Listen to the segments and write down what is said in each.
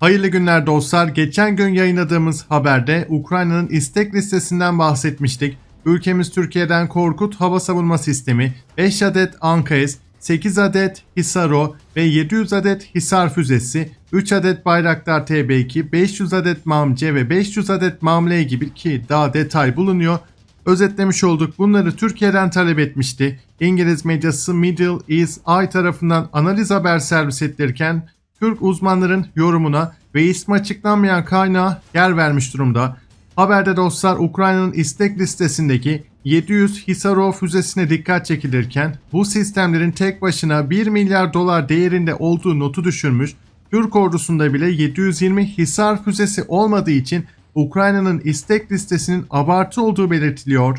Hayırlı günler dostlar. Geçen gün yayınladığımız haberde Ukrayna'nın istek listesinden bahsetmiştik. Ülkemiz Türkiye'den Korkut hava savunma sistemi, 5 adet Ankaes, 8 adet Hisaro ve 700 adet Hisar füzesi, 3 adet Bayraktar TB2, 500 adet MAMC ve 500 adet MAML gibi ki daha detay bulunuyor. Özetlemiş olduk. Bunları Türkiye'den talep etmişti. İngiliz medyası Middle East Eye tarafından analiz haber servis ettirirken Türk uzmanların yorumuna ve ismi açıklanmayan kaynağa yer vermiş durumda. Haberde dostlar Ukrayna'nın istek listesindeki 700 Hisarov füzesine dikkat çekilirken bu sistemlerin tek başına 1 milyar dolar değerinde olduğu notu düşürmüş. Türk ordusunda bile 720 Hisar füzesi olmadığı için Ukrayna'nın istek listesinin abartı olduğu belirtiliyor.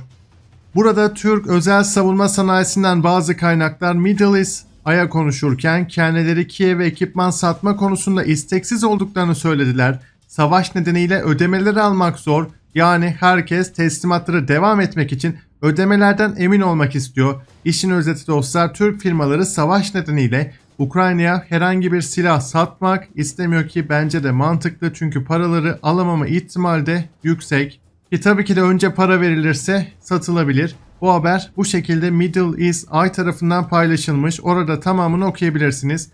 Burada Türk özel savunma sanayisinden bazı kaynaklar Middle East Aya konuşurken kendileri Kiev'e ekipman satma konusunda isteksiz olduklarını söylediler. Savaş nedeniyle ödemeleri almak zor. Yani herkes teslimatları devam etmek için ödemelerden emin olmak istiyor. İşin özeti dostlar Türk firmaları savaş nedeniyle Ukrayna'ya herhangi bir silah satmak istemiyor ki bence de mantıklı çünkü paraları alamama ihtimali de yüksek. Ki tabii ki de önce para verilirse satılabilir. Bu haber bu şekilde Middle East Eye tarafından paylaşılmış. Orada tamamını okuyabilirsiniz.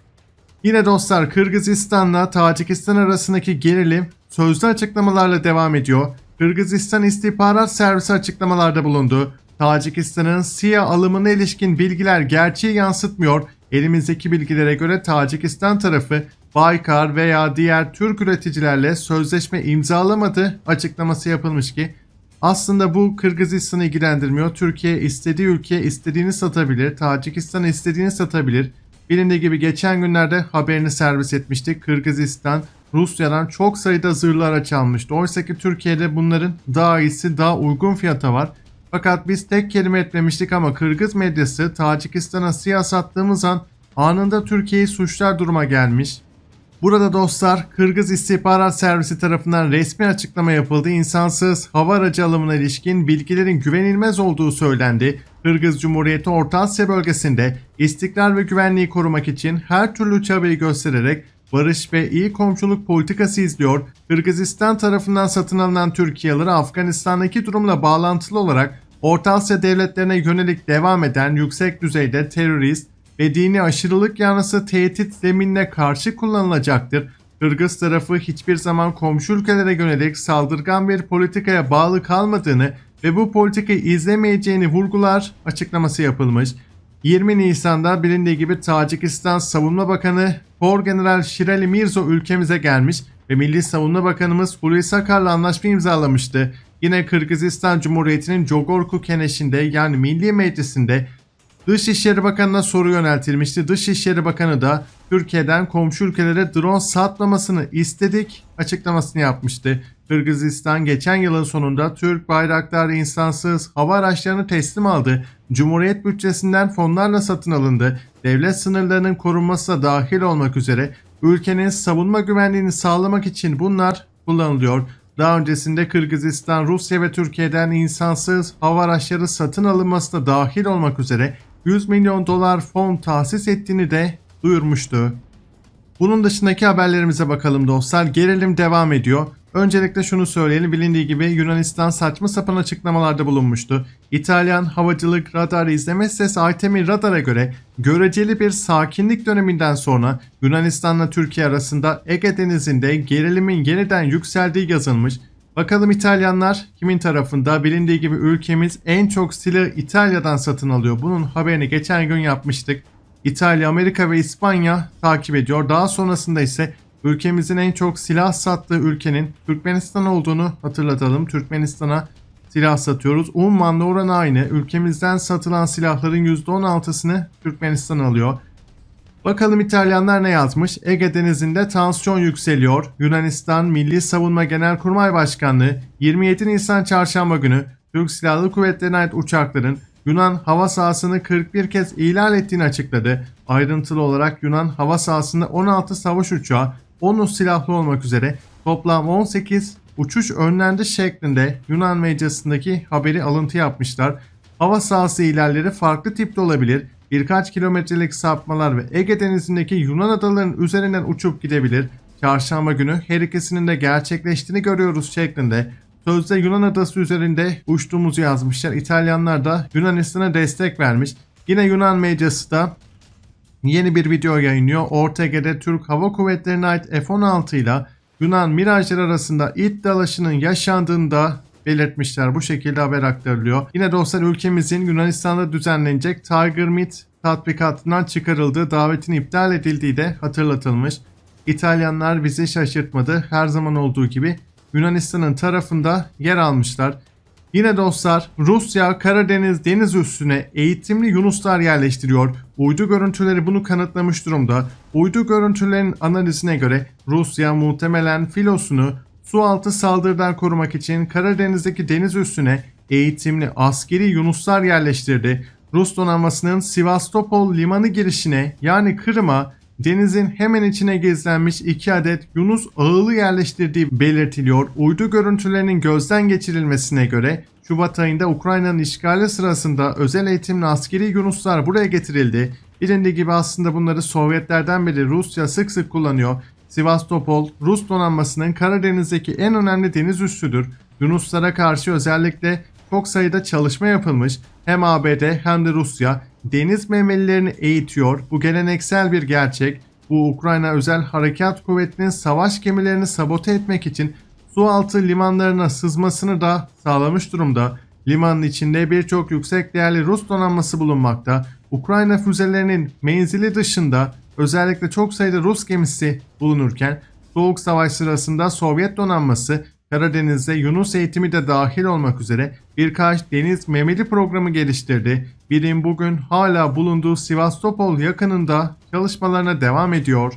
Yine dostlar Kırgızistan'la Tacikistan arasındaki gerilim sözlü açıklamalarla devam ediyor. Kırgızistan İstihbarat Servisi açıklamalarda bulundu. Tacikistan'ın SİA alımına ilişkin bilgiler gerçeği yansıtmıyor. Elimizdeki bilgilere göre Tacikistan tarafı Baykar veya diğer Türk üreticilerle sözleşme imzalamadı açıklaması yapılmış ki aslında bu Kırgızistan'ı ilgilendirmiyor. Türkiye istediği ülkeye istediğini satabilir. Tacikistan istediğini satabilir. Bilindiği gibi geçen günlerde haberini servis etmiştik. Kırgızistan Rusya'dan çok sayıda zırhlı araç almıştı. Oysa ki Türkiye'de bunların daha iyisi daha uygun fiyata var. Fakat biz tek kelime etmemiştik ama Kırgız medyası Tacikistan'a siyah sattığımız an anında Türkiye'yi suçlar duruma gelmiş. Burada dostlar Kırgız İstihbarat Servisi tarafından resmi açıklama yapıldı. İnsansız hava aracı alımına ilişkin bilgilerin güvenilmez olduğu söylendi. Kırgız Cumhuriyeti Orta Asya bölgesinde istikrar ve güvenliği korumak için her türlü çabayı göstererek barış ve iyi komşuluk politikası izliyor. Kırgızistan tarafından satın alınan Türkiye'leri Afganistan'daki durumla bağlantılı olarak Orta Asya devletlerine yönelik devam eden yüksek düzeyde terörist, ve dini aşırılık yanlısı tehdit zeminine karşı kullanılacaktır. Kırgız tarafı hiçbir zaman komşu ülkelere yönelik saldırgan bir politikaya bağlı kalmadığını ve bu politikayı izlemeyeceğini vurgular açıklaması yapılmış. 20 Nisan'da bilindiği gibi Tacikistan Savunma Bakanı General Şirali Mirzo ülkemize gelmiş ve Milli Savunma Bakanımız Hulusi Akar'la anlaşma imzalamıştı. Yine Kırgızistan Cumhuriyeti'nin Jogorku Keneşi'nde yani Milli Meclisi'nde Dışişleri Bakanı'na soru yöneltilmişti. Dışişleri Bakanı da Türkiye'den komşu ülkelere drone satmamasını istedik açıklamasını yapmıştı. Kırgızistan geçen yılın sonunda Türk Bayraktar insansız hava araçlarını teslim aldı. Cumhuriyet bütçesinden fonlarla satın alındı. Devlet sınırlarının korunması da dahil olmak üzere ülkenin savunma güvenliğini sağlamak için bunlar kullanılıyor. Daha öncesinde Kırgızistan, Rusya ve Türkiye'den insansız hava araçları satın alınması da dahil olmak üzere 100 milyon dolar fon tahsis ettiğini de duyurmuştu. Bunun dışındaki haberlerimize bakalım dostlar. Gerilim devam ediyor. Öncelikle şunu söyleyelim. Bilindiği gibi Yunanistan saçma sapan açıklamalarda bulunmuştu. İtalyan havacılık radarı izleme sitesi Artemi Radar'a göre göreceli bir sakinlik döneminden sonra Yunanistan'la Türkiye arasında Ege Denizi'nde gerilimin yeniden yükseldiği yazılmış. Bakalım İtalyanlar kimin tarafında? Bilindiği gibi ülkemiz en çok silahı İtalya'dan satın alıyor. Bunun haberini geçen gün yapmıştık. İtalya, Amerika ve İspanya takip ediyor. Daha sonrasında ise ülkemizin en çok silah sattığı ülkenin Türkmenistan olduğunu hatırlatalım. Türkmenistan'a silah satıyoruz. Umman'la oran aynı. Ülkemizden satılan silahların %16'sını Türkmenistan alıyor. Bakalım İtalyanlar ne yazmış? Ege Denizi'nde tansiyon yükseliyor. Yunanistan Milli Savunma Genelkurmay Başkanlığı 27 Nisan Çarşamba günü Türk Silahlı Kuvvetleri'ne ait uçakların Yunan hava sahasını 41 kez ihlal ettiğini açıkladı. Ayrıntılı olarak Yunan hava sahasında 16 savaş uçağı, 10'u silahlı olmak üzere toplam 18 uçuş önlendi şeklinde Yunan medyasındaki haberi alıntı yapmışlar. Hava sahası ihlalleri farklı tipte olabilir birkaç kilometrelik sapmalar ve Ege Denizi'ndeki Yunan adalarının üzerinden uçup gidebilir. çarşamba günü her ikisinin de gerçekleştiğini görüyoruz şeklinde sözde Yunan adası üzerinde uçtuğumuzu yazmışlar. İtalyanlar da Yunanistan'a destek vermiş. Yine Yunan medyası da yeni bir video yayınlıyor. Ortega'da Türk Hava Kuvvetleri'ne ait F-16 ile Yunan Mirajlar arasında it dalaşının yaşandığını da belirtmişler. Bu şekilde haber aktarılıyor. Yine dostlar ülkemizin Yunanistan'da düzenlenecek Tiger Meet tatbikatından çıkarıldığı davetin iptal edildiği de hatırlatılmış. İtalyanlar bizi şaşırtmadı. Her zaman olduğu gibi Yunanistan'ın tarafında yer almışlar. Yine dostlar Rusya Karadeniz deniz üstüne eğitimli Yunuslar yerleştiriyor. Uydu görüntüleri bunu kanıtlamış durumda. Uydu görüntülerin analizine göre Rusya muhtemelen filosunu su altı saldırıdan korumak için Karadeniz'deki deniz üstüne eğitimli askeri Yunuslar yerleştirdi. Rus donanmasının Sivastopol limanı girişine yani Kırım'a denizin hemen içine gizlenmiş iki adet Yunus ağılı yerleştirdiği belirtiliyor. Uydu görüntülerinin gözden geçirilmesine göre Şubat ayında Ukrayna'nın işgali sırasında özel eğitimli askeri Yunuslar buraya getirildi. Bilindiği gibi aslında bunları Sovyetlerden beri Rusya sık sık kullanıyor. Sivastopol, Rus donanmasının Karadeniz'deki en önemli deniz üssüdür. Yunuslara karşı özellikle çok sayıda çalışma yapılmış. Hem ABD hem de Rusya deniz memelilerini eğitiyor. Bu geleneksel bir gerçek. Bu Ukrayna Özel Harekat Kuvveti'nin savaş gemilerini sabote etmek için su altı limanlarına sızmasını da sağlamış durumda. Limanın içinde birçok yüksek değerli Rus donanması bulunmakta. Ukrayna füzelerinin menzili dışında özellikle çok sayıda Rus gemisi bulunurken Soğuk Savaş sırasında Sovyet donanması Karadeniz'de Yunus eğitimi de dahil olmak üzere birkaç deniz memeli programı geliştirdi. Birim bugün hala bulunduğu Sivastopol yakınında çalışmalarına devam ediyor.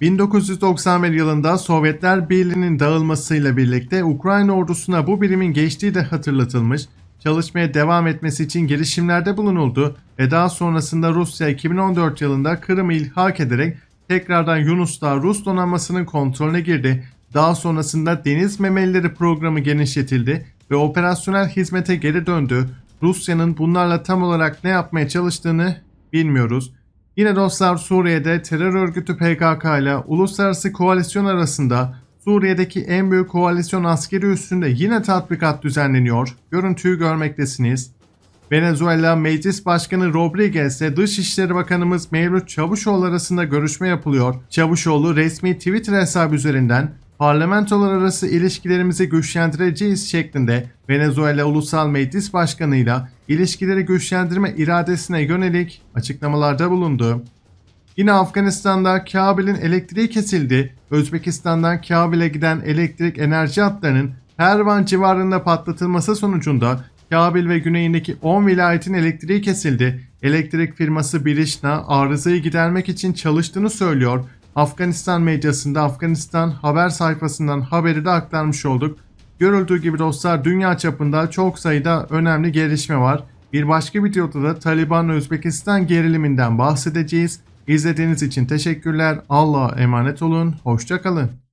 1991 yılında Sovyetler Birliği'nin dağılmasıyla birlikte Ukrayna ordusuna bu birimin geçtiği de hatırlatılmış. Çalışmaya devam etmesi için girişimlerde bulunuldu ve daha sonrasında Rusya 2014 yılında Kırım'ı ilhak ederek tekrardan Yunus'ta Rus donanmasının kontrolüne girdi. Daha sonrasında deniz memelileri programı genişletildi ve operasyonel hizmete geri döndü. Rusya'nın bunlarla tam olarak ne yapmaya çalıştığını bilmiyoruz. Yine dostlar Suriye'de terör örgütü PKK ile uluslararası koalisyon arasında Suriye'deki en büyük koalisyon askeri üssünde yine tatbikat düzenleniyor. Görüntüyü görmektesiniz. Venezuela Meclis Başkanı Rodriguez ile Dışişleri Bakanımız Mevlüt Çavuşoğlu arasında görüşme yapılıyor. Çavuşoğlu resmi Twitter hesabı üzerinden parlamentolar arası ilişkilerimizi güçlendireceğiz şeklinde Venezuela Ulusal Meclis Başkanı'yla ilişkileri güçlendirme iradesine yönelik açıklamalarda bulundu. Yine Afganistan'da Kabil'in elektriği kesildi. Özbekistan'dan Kabil'e giden elektrik enerji hatlarının Pervan civarında patlatılması sonucunda Kabil ve güneyindeki 10 vilayetin elektriği kesildi. Elektrik firması Birishna arızayı gidermek için çalıştığını söylüyor. Afganistan medyasında Afganistan haber sayfasından haberi de aktarmış olduk. Görüldüğü gibi dostlar dünya çapında çok sayıda önemli gelişme var. Bir başka videoda da Taliban Özbekistan geriliminden bahsedeceğiz. İzlediğiniz için teşekkürler. Allah'a emanet olun. Hoşçakalın.